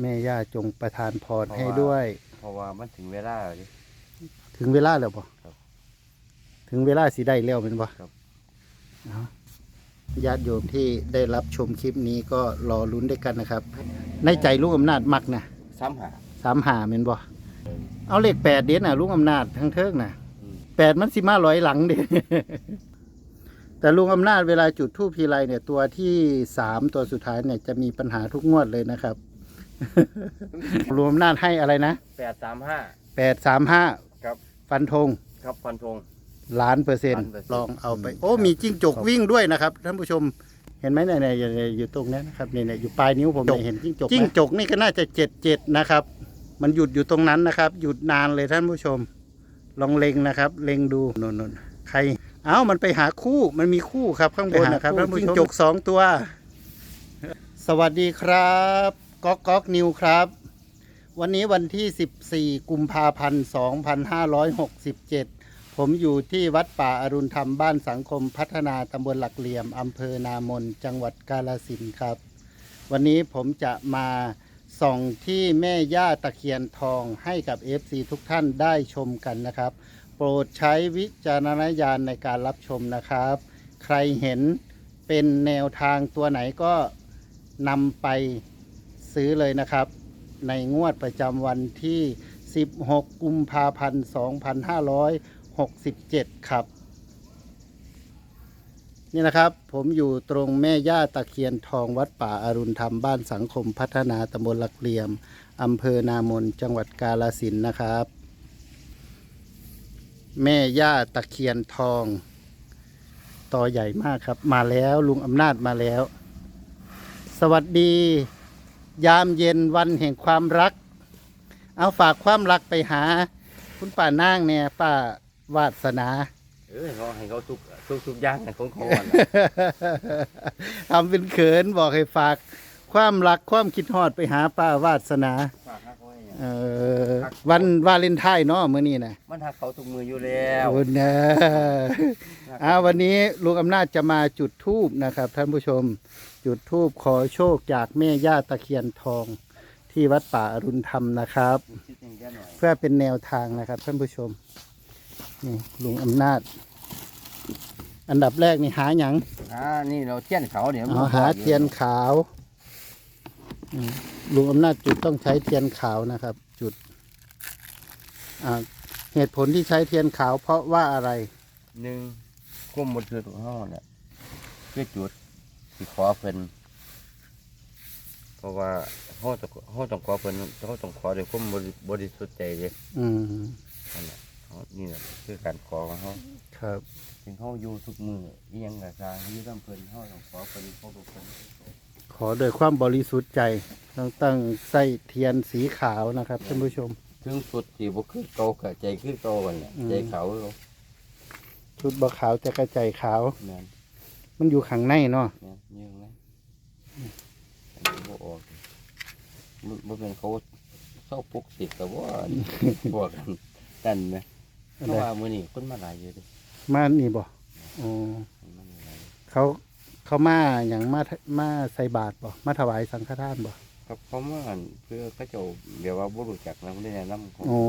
แม่ย่าจงประทานพรให้ด้วย เพราะว่ามันถึงเวลาแล้วดิ ถึงเวลาแล้วบ่ครับถึงเวลาสิได้แล้วเป็นบ่ครับ เอาญาติโยมที่ได้รับชมคลิปนี้ก็รอลุ้นด้วยกันนะครับ ในใจลุงอำนาจมักนะซ้ำหา สามหาเป็นบ่เอาเลขแปดเด่นน่ะลุงอำนาจทั้งเทิงน่ะอืม แปดมันสิมาร้อยหลังเด่แต่ลุงอำนาจเวลาจุดทูปทีไรเนี่ยตัวที่สามตัวสุดท้ายเนี่ยจะมีปัญหาทุกงวดเลยนะครับ ลุงอำนาจให้อะไรนะแปดสามห้า แปดสามห้าครับ ฟันธงครับฟันธง ล้านเปอร์เซ็นต์ล้านเปอร์เซ็นต์ลองเอาไป โอ้ มีจิ้งจกวิ่งด้วยนะครับท่านผู้ชมเห็นไหมเนี่ยเนี่ยอยู่เนี่ยอยู่ตรงนี้นะครับเนี่ยเนี่ยอยู่ปลายนิ้วผมเนี่ยเห็นจิ้งจกจิ้งจกนี่ก็น่าจะเจ็ดเจ็ดนะครับ มันหยุดอยู่ตรงนั้นนะครับ หยุดนานเลยท่านผู้ชม ลองเล็งนะครับ เล็งดูนนนใคร เอ้ามันไปหาคู่มันมีคู่ครับข้างบนนะครับท่านผู้ชมจิ้งจกสองตัว สวัสดีครับ ก๊อกก๊อกนิวครับ วันนี้วันที่ 14 กุมภาพันธ์ 2567 ผมอยู่ที่วัดป่าอรุณธรรมบ้านสังคมพัฒนาตำบลหลักเหลี่ยมอำเภอนามน จังหวัดกาฬสินครับ วันนี้ผมจะมาส่องที่แม่ย่าตะเคียนทองให้กับ FC ทุกท่านได้ชมกันนะครับ โปรดใช้วิจารณญาณในการรับชมนะครับ ใครเห็นเป็นแนวทางตัวไหนก็นำไป ซื้อเลยนะครับ ในงวดประจำวันที่ 16 กุมภาพันธ์ 2567 ครับ นี่นะครับผมอยู่ตรงแม่ย่าตะเคียนทองวัดป่าอารุณธรรมบ้านสังคมพัฒนาตำบลหลักเหลี่ยมอำเภอนามนจังหวัดกาฬสินนะครับ แม่ย่าตะเคียนทองต่อใหญ่มากครับ มาแล้วลุงอำนาจมาแล้ว สวัสดี ยามเย็นวันแห่งความรัก เอาฝากความรักไปหา คุณป้านางเนี่ยป้าวาสนา เออเขาให้เขาทุกทุกทุกอย่างนะของเขาอะนะทำเป็นเขินบอกให้ฝากความรักความคิดฮอดไปหาป้าวาสนา ฝากให้เขาให้อย่างเออวันวาเลนไทน์เนาะมื้อนี้นะ มันหักเขาทุกมืออยู่แล้วขอบคุณนะอ่าวันนี้ลุงอำนาจจะมาจุดทูบนะครับท่านผู้ชม จุดทูบขอโชคจากแม่ย่าตะเคียนทองที่วัดป่าอรุณธรรมนะครับคิดอย่างเงี้ยหน่อยเพื่อเป็นแนวทางนะครับท่านผู้ชมนี่ลุงอำนาจ อันดับแรกนี่หาหยังอ่านี่เราเทียนเขาเนี่ยเอาหาเทียนขาวอืมลุงอำนาจจุดต้องใช้เทียนขาวนะครับ จุดอ่าเหตุผลที่ใช้เทียนขาวเพราะว่าอะไรหนึ่งคุ้มบนคือตัวห้องเนี่ยเพื่อจุด สิขอเพิ่นเพราะว่าห้องต้องห้องต้องขอเพิ่นห้องต้องขอด้วยความบริบริสุทธิ์ใจเลยอืมนั่นแหละเขานี่แหละคือการขอของเขาครับถึงเขาอยู่ทุกมืออิหยังกะซางที่ต้องเพิ่นเขาต้องขอเพิ่นเขาบอกเพิ่นขอโดยความบริสุทธิ์ใจต้องตั้งใส่เทียนสีขาวนะครับท่านผู้ชม ถึงสุดที่บ่คือโตกะใจคือโตกันแหละอืม ใจเขาเขาชุดบะขาวจะกระจายขาว แม่น มันอยู่ข้างในเนาะแม่นยืงนะอันนี้บ่ออกบ่บ่เป็นเขาเศร้าปลุกติดกับว่าพวกกันนั่นไหมเพราะว่ามื้อนี้คนมาหลายอยู่เดิมานี่บ่อ๋อคนมาหลายเขาเขามาอย่างมามาใส่บาตรบ่มาถวายสังฆทานบ่ครับเขามาอั่นเพื่อเขาเจ้าเดี๋ยวว่าบ่รู้จักนะบ่ได้แนะนำเขาโอ้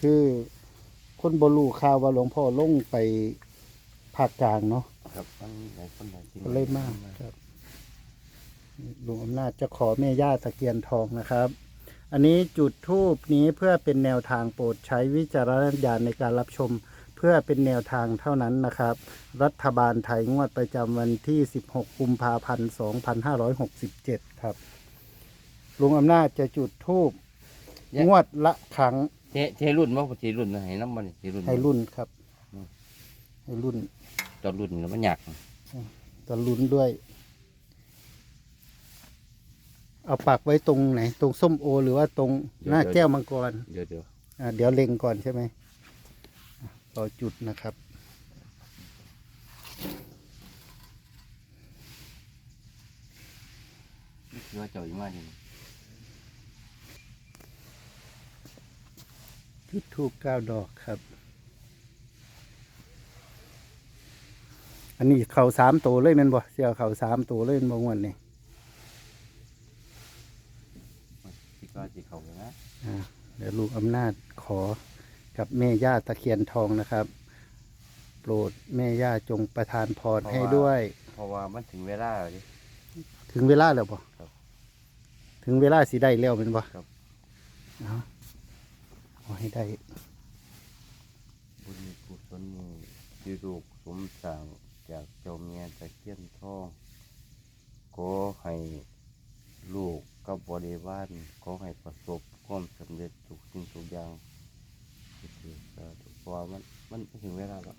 คือคนบรูข่าวว่าหลวงพ่อลงไปภาคกลางเนาะ ครับมันหลายคนหลายที่ก็เลยมากครับลุงอำนาจจะขอแม่ย่าตะเกียนทองนะครับ อันนี้จุดทูปนี้เพื่อเป็นแนวทางโปรดใช้วิจารณญาณในการรับชม เพื่อเป็นแนวทางเท่านั้นนะครับ รัฐบาลไทยงวดประจำวันที่ 16 กุมภาพันธ์ 2567 ครับ ลุงอำนาจจะจุดทูปงวดละครั้งเทเทรุ่นบ่บ่เทรุ่นนะให้นำบ่นี่เทรุ่นบ่ให้รุ่นครับอืมให้รุ่น ตอนรุ่นแล้วมันยากตอนลุ้นด้วย เอาปักไว้ตรงไหน ตรงส้มโอ หรือว่าตรงหน้าแก้วมังกรเดี๋ยวเดี๋ยวอ่าเดี๋ยวเล็งก่อนใช่ไหมอะรอจุดนะครับนี่คือว่าเจ้าอีมาดิจุดทูบเก้าดอกครับ อันนี้เขาสามตัวเลยแมันบ่เสียเขาสามตัวเลยแม่นบ่งวนนี่มก็สิเขานะอ่าเดี๋ยวลูกอำนาจขอกับแม่ย่าตะเคียนทองนะครับ โปรดแม่ย่าจงประทานพรให้ด้วย เพราะว่ามันถึงเวลาแล้วดิ ถึงเวลาแล้วบ่ครับถึงเวลาสิได้แล้วเป็นบ่ครับ เอาขอให้ได้ บุญกุศลนี้ที่ลูกสมสั่ง จากเจ้าเมียตะเคียนทองก็ให้ลูกกับบริวารก็ให้ประสบความสำเร็จทุกสิ่งทุกอย่างคือสาธุเพราะว่ามันมันถึงเวลาแล้ว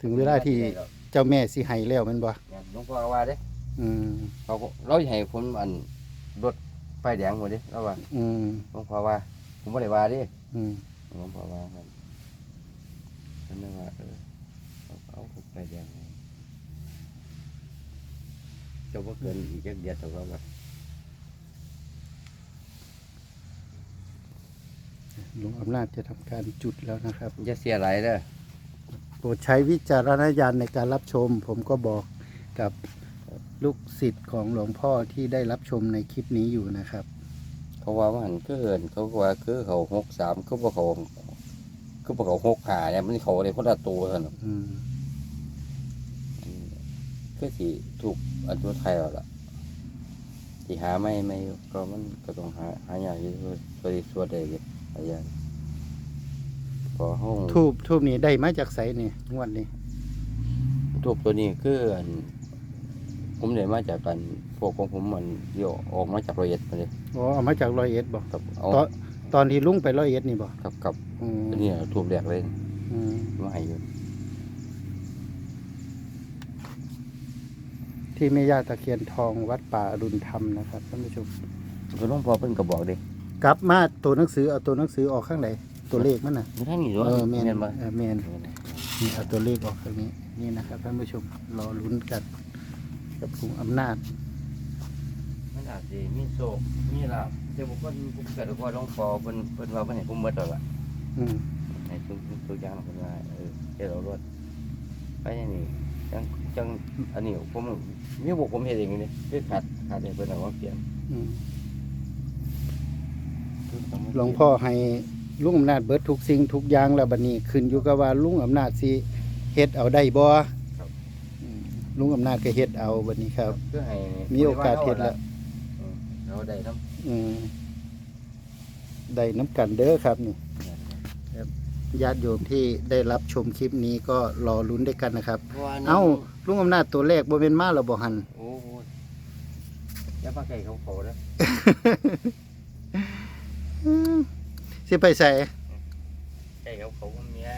ถึงเวลาที่เจ้าแม่สิให้แล้วแมันบ่เนี่ยหลวงพ่อว่าเด้อืมเขาก็เราสิให้ผมอันรถไฟแดงหมดเด้เราว่าอืมหลวงพ่อว่าผมไม่ได้ว่าเดิอืมหลวงพ่อว่าครับ ฉันนึกว่าเออเอาเอารถไฟแดงให้เจะว่าเกินอีกจักเดียวแต่ว่าแบบลุงอำนาจจะทำการจุดแล้วนะครับ จะเสียหลายเด้อโปรดใช้วิจารณญาณในการรับชม ผมก็บอกกับลูกศิษย์ของหลวงพ่อที่ได้รับชมในคลิปนี้อยู่นะครับ เขาว่ามันก็เอินเขาก็ว่าคือเขาหกสามคือว่าเขา คือว่าเขาหกหาเนี่ยมันเขาเลยคนละตัวเท่านั้นอืมคือสิถูกอันตัวไทยแล้วล่ะที่หาไม่ไม่ก็มันก็ต้องหาหาอย่างที่ตัวตัวที่ตัวใดก็หาอย่างพอห้องทูบทูบนี้ได้มาจากไสนี่งวดนี้ทูบตัวนี้คืออันผมได้มาจากกันพวกของผมมันโยออกมาจากรอยเอ็ดมาเลยอ๋อเอามาจากร้อยเอ็ดบอกกับเอาตอนตอนที่ลุงไปร้อยเอ็ดนี่บอกกับกับ อืมอันนี้ทูบแรกเลยอืมมาให้อยู่ที่แม่ย่าตะเคียนทองวัดป่าอรุณธรรมนะครับท่านผู้ชมก็หลวงพ่อเพิ่นก็บอกเด้กลับมาตัวหนังสือเอาตัวหนังสือออกข้างไหนตัวเลขมันน่ะไม่ทั้งนี้ด้วยเออแมนแม่นบ่เออแมนนี่เอาตัวเลขออกข้างนี้นี่นะครับท่านผู้ชมรอลุ้นกันกับกลุ่มอำนาจมันอาจสิมีโศกมีลาบแต่บุคคลผู้เกิดพ่อหลวงพ่อเพิ่นเพิ่นว่าเพิ่นให้ผมหมดแล้วล่ะ อืมให้ทุกทุกอย่างเพิ่นว่าเออเดี๋ยวเรารถไปอย่างนี้จังจังอันนี้ผมมีบุกผมเฮ็ดเองนี่คือขาดขาดให้เพิ่นเอามาเปลี่ยนอืมหลวงพ่อให้ลุงอำนาจเบิดทุกสิ่งทุกอย่างแล้วบัดนี้ขึ้นอยู่กับว่าลุงอำนาจสิเฮ็ดเอาได้บ่อืมลุงอำนาจก็เฮ็ดเอาบัดนี้ครับคือให้มีโอกาสเฮ็ดแล้วเออเราได้นำอืมได้น้ำกันเด้อครับนี่ ญาติโยมที่ได้รับชมคลิปนี้ก็รอลุ้นด้วยกันนะครับเอ้าลุงอำนาจตัวแรกบ่เป็นมาแล้วบ่หัน โอ้โหอย่ามาไก่เขาเขาเด้ออืมสิไปใส่ไก่เขาเขาก็มีไ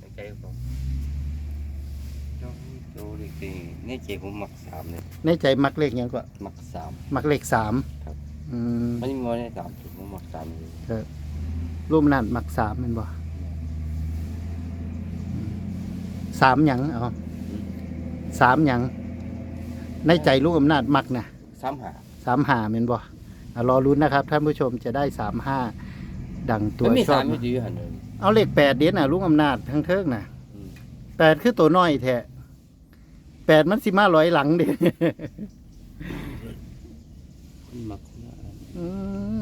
อ้ไก่เขาโจ้โจ้ดิคือนี่เจ๊ผมมักสามเลยในใจมักเลขหยังก็มักสาม มักเลขสามครับ อืมมันมีงอในสามจุดผมมักสามเลยรูปนั้นมักสามแมันบ่ สามหยังเอาสามหยังในใจลูกอำนาจมักนะสามหาสามหาแม่นบ่อะรอลุ้นนะครับ ท่านผู้ชมจะได้สามห้าดังตัวมันมีชอสาบมอยู่ดีหันเลยเอาเลขแปดเด่นน่ะลูกอำนาจทั้งเทิงน่ะอืมแปดคือตัวน้อยแท้แปดมันสิมาร้อยหลังเด้มันมักอื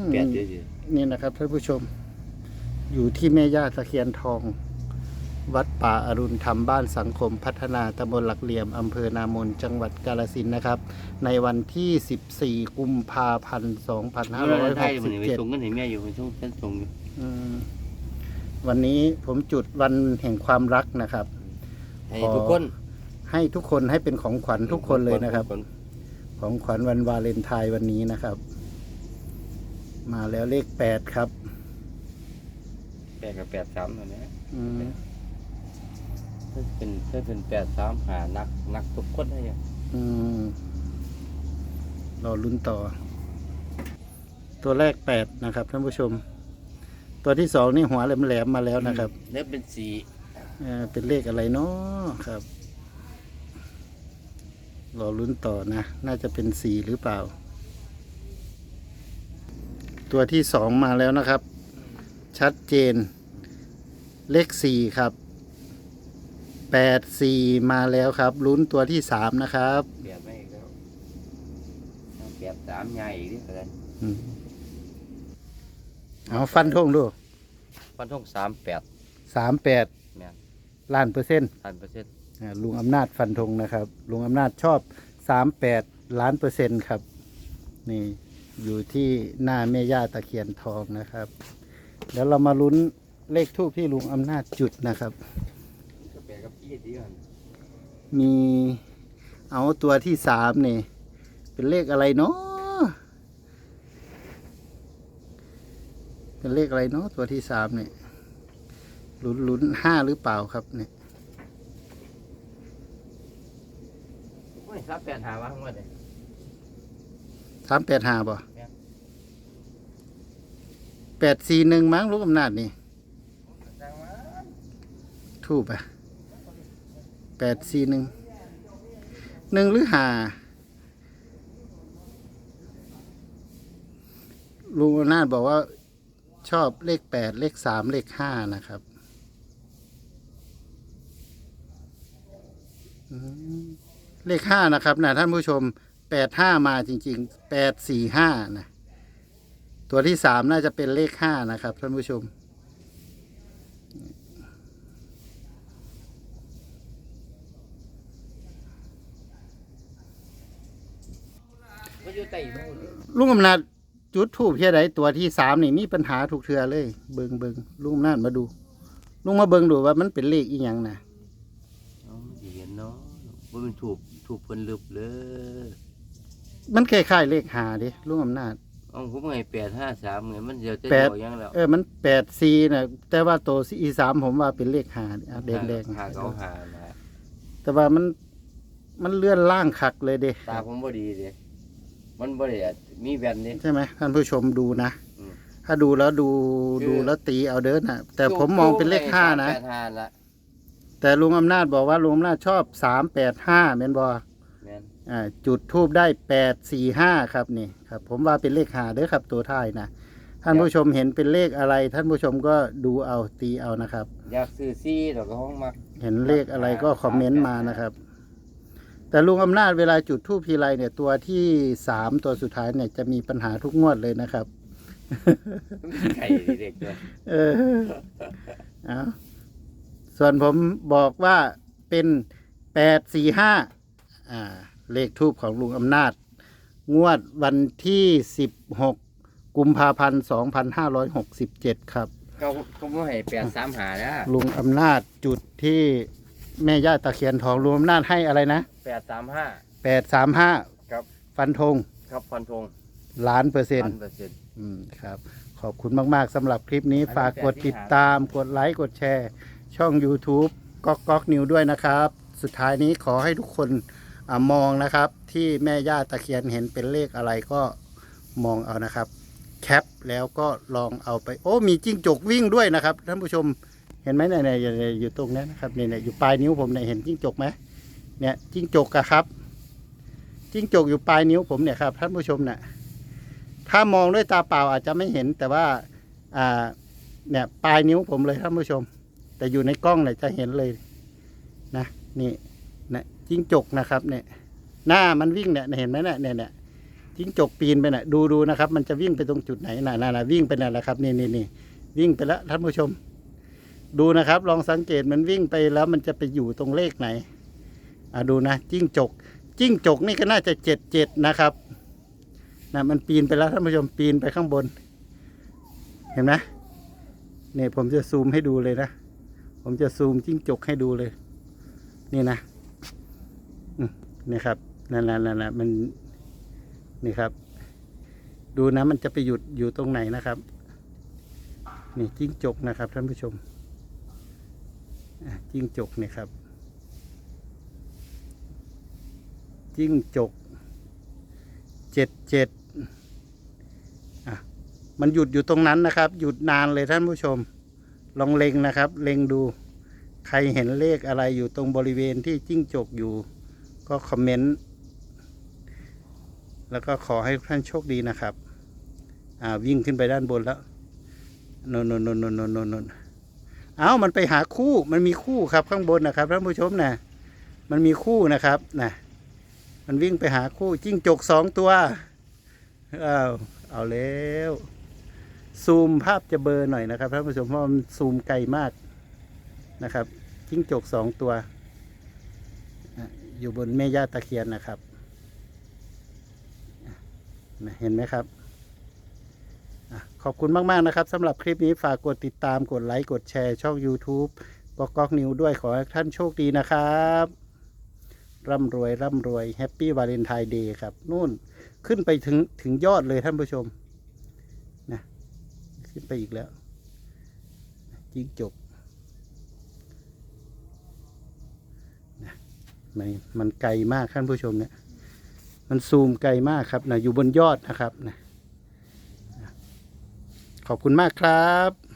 มแปดเดียวดีนี่นะครับท่านผู้ชม อยู่ที่แม่ย่าตะเคียนทอง วัดป่าอรุณธรรมบ้านสังคมพัฒนาตำบลหลักเหลี่ยมอำเภอนามนจังหวัดกาฬสินธุ์นะครับ ในวันที่ 14 กุมภาพันธ์ไทยมันไปส่ง2567เงินให้แม่อยู่ไปส่งเป็นส่งอยู่อืมวันนี้ผมจุดวันแห่งความรักนะครับให้ทุกคนให้ทุกคนให้เป็นของขวัญทุกคนเลยนะครับ ของขวัญวันวาเลนไทน์วันนี้นะครับ มาแล้วเลขแปดครับแปดกับแปดสามเท่านี้อืมถ้า เป็นถ้าเป็นแปดสามหานักนักทุกคนได้ยังอืมรอลุ้นต่อ ตัวแรกแปดนะครับท่านผู้ชม ตัวที่สองนี่หัวแหลมๆมาแล้วนะครับเนื้อเป็นสีเอ่อเป็นเลขอะไรเนาะครับ รอลุ้นต่อนะ น่าจะเป็นสี่หรือเปล่า ตัวที่สองมาแล้วนะครับ ชัดเจน เลขสี่ครับ แปดสี่มาแล้วครับลุ้นตัวที่สามนะครับแปดไม่อีกแล้วแปดสสามใหญ่อีกนี่ก็ได้อืมเอาฟันธงดูฟันทงสามแปดสามแปดแม่นล้านเปอร์เซ็นต์พันเปอร์เซ็นต์อ่าลุงอำนาจฟันธงนะครับ ลุงอำนาจชอบสามแปดล้านเปอร์เซ็นต์ครับ นี่อยู่ที่หน้าแม่ย่าตะเคียนทองนะครับ เดี๋ยวเรามาลุ้นเลขทูปที่ลุงอำนาจจุดนะครับ มีเอาตัวที่สามนี่ เป็นเลขอะไรเนาะเป็นเลขอะไรเนาะตัวที่สามเนี่ยลุ้นลุ้นห้าหรือเปล่าครับเนี่ยโอ้ยสามแปดหาว่าทั้งหมดเลยสามแปดห้าบ่เนี่ยแปดสี่หนึ่งมั้งลูกอำนาจนี่ทูบอะ แปดสี่หนึ่งหนึ่งหรือหาลุงอำนาจบอกว่าชอบเลขแปดเลขสามเลขห้านะครับเลขห้านะครับนะท่านผู้ชมแปดห้ามาจริงๆแปดสี่ห้านะ ตัวที่สามน่าจะเป็นเลขห้านะครับท่านผู้ชม อยู่ใต้นู่นลุงอำนาจจุดทูบเพียใดตัวที่สามนี่มีปัญหาถูกเทือเลย เบิงเบิงลุงอำนาจมาดู ลุงมาเบิงดูว่ามันเป็นเลขอีหยังนะเอาไม่เห็นเนาะว่ามันถูกถูกเพิ่นลึบเลยมันคล้ายๆเลขหาดิลุงอำนาจ เอ๋อผมไงแปดห้าสามไงมันเดี๋ยวจะแปดเดียวยังแล้วเออมันแปดซีนะแต่ว่าตัวอีสามผมว่าเป็นเลขหาดิอะแดงแดงหาเขาหานะแต่ว่ามันมันเลื่อนล่างคักเลยเด้ ตาผมบ่ดีเด้ มันบ่ได้อะมีแว่นนี่ ใช่ไหมท่านผู้ชมดูนะ อืมถ้าดูแล้วดูคือ ดูแล้วตีเอาเดินนะแต่ผมมองเป็นเลขห้านะ แปดห้าละแต่ลุงอำนาจบอกว่าลุงอำนาจชอบสามแปดห้าเมนบอแม่นอ่าจุดทูบได้แปดสี่ห้าครับนี่ครับ ผมว่าเป็นเลขหาเด้อครับตัวท้ายนะท่านผู้ชมเห็นเป็นเลขอะไร ท่านผู้ชมก็ดูเอาตีเอานะครับ อยากซื้อซี่ดอกก็ห้องมัก เห็นเลขอะไรก็คอมเมนต์มานะครับ แต่ลุงอำนาจเวลาจุดทูบทีไรเนี่ยตัวที่สามตัวสุดท้ายเนี่ยจะมีปัญหาทุกงวดเลยนะครับ ไข่เด็กด้วยเออเอาส่วนผมบอกว่าเป็นแปดสี่ห้าอ่า เลขทูบของลุงอำนาจ งวดวันที่สิบหกกุมภาพันธ์สองพันห้าร้อยหกสิบเจ็ดครับเขาเขาบ่ให้แปดสามหานะลุงอำนาจจุดที่ แม่ย่าตะเคียนทองลุงอำนาจให้อะไรนะแปดสามห้า แปดสามห้าครับ ฟันธงครับฟันธงล้านเปอร์เซ็นพัต์ นเปอร์เซ็นต์ อืมครับ ขอบคุณมาก ๆสำหรับคลิปนี้ฝากกดติดตามกดไลค์ กดแชร์ ช่อง YouTube ก๊อกก๊อกนิวด้วยนะครับ สุดท้ายนี้ขอให้ทุกคนอามองนะครับ ที่แม่ย่าตะเคียนเห็นเป็นเลขอะไรก็มองเอานะครับ แคปแล้วก็ลองเอาไป โอ้ มีจิ้งจกวิ่งด้วยนะครับ ท่านผู้ชม เห็นไหมเนี่ยเนี่ยอยู่ตรงนี้นะครับเนี่ยเนี่ยอยู่ปลายนิ้วผมเนี่ยเห็นจิ้งจกไหมเนี่ยจิ้งจกอะครับจิ้งจกอยู่ปลายนิ้วผมเนี่ยครับท่านผู้ชมเนี่ยถ้ามองด้วยตาเปล่าอาจจะไม่เห็นแต่ว่าอ่าเนี่ยปลายนิ้วผมเลยท่านผู้ชม แต่อยู่ในกล้องเนี่ยจะเห็นเลยนะนี่นะจิ้งจกนะครับเนี่ยหน้ามันวิ่งเนี่ยเห็นไหมเนี่ยเนี่ยเนี่ยจิ้งจกปีนไปเนี่ยดูดูนะครับ มันจะวิ่งไปตรงจุดไหนน่ะน่ะน่ะวิ่งไปนั่นแหละครับนี่นี่นี่วิ่งไปแล้วท่านผู้ชม ดูนะครับ ลองสังเกตมันวิ่งไปแล้วมันจะไปอยู่ตรงเลขไหน อ่าดูนะ จิ้งจก จิ้งจกนี่ก็น่าจะเจ็ดเจ็ดนะครับนะมันปีนไปแล้วท่านผู้ชมปีนไปข้างบน เห็นไหมเนี่ยผมจะซูมให้ดูเลยนะ ผมจะซูมจิ้งจกให้ดูเลย นี่นะนี่ครับนั่นแหละนั่นแหละมันนี่ครับ ดูนะมันจะไปหยุดอยู่ตรงไหนนะครับ นี่จิ้งจกนะครับท่านผู้ชม จิ้งจกเนี่ยครับ จิ้งจกเจ็ดเจ็ดอะมันหยุดอยู่ตรงนั้นนะครับ หยุดนานเลยท่านผู้ชม ลองเล็งนะครับ เล็งดูใครเห็นเลขอะไรอยู่ตรงบริเวณที่จิ้งจกอยู่ ก็คอมเมนต์ แล้วก็ขอให้ท่านโชคดีนะครับ อ่าวิ่งขึ้นไปด้านบนแล้วนนนนนนนนนน เอามันไปหาคู่มันมีคู่ครับข้างบนนะครับท่านผู้ชมนะมันมีคู่นะครับนะมันวิ่งไปหาคู่จิ้งจกสองตัวอ้าวเอาแล้วซูมภาพจะเบลอร์หน่อยนะครับท่านผู้ชมเพราะมันซูมไกลมากนะครับ จิ้งจกสองตัว อยู่บนแม่ย่าตะเคียนนะครับเห็นไหมครับ ขอบคุณมาก ๆ นะครับสำหรับคลิปนี้ฝากกดติดตามกดไลค์ กดแชร์ช่อง YouTube ก็ก๊อกนิวด้วยขอให้ท่านโชคดีนะครับ ร่ำรวย ร่ำรวยแฮปปี้วาเลนไทน์เดย์ครับนู่นขึ้นไปถึงถึงยอดเลยท่านผู้ชมนะขึ้นไปอีกแล้วจิ้งจกนะมันมันไกลมากท่านผู้ชมเนี่ยมันซูมไกลมากครับนะอยู่บนยอดนะครับนะ ขอบคุณมากครับ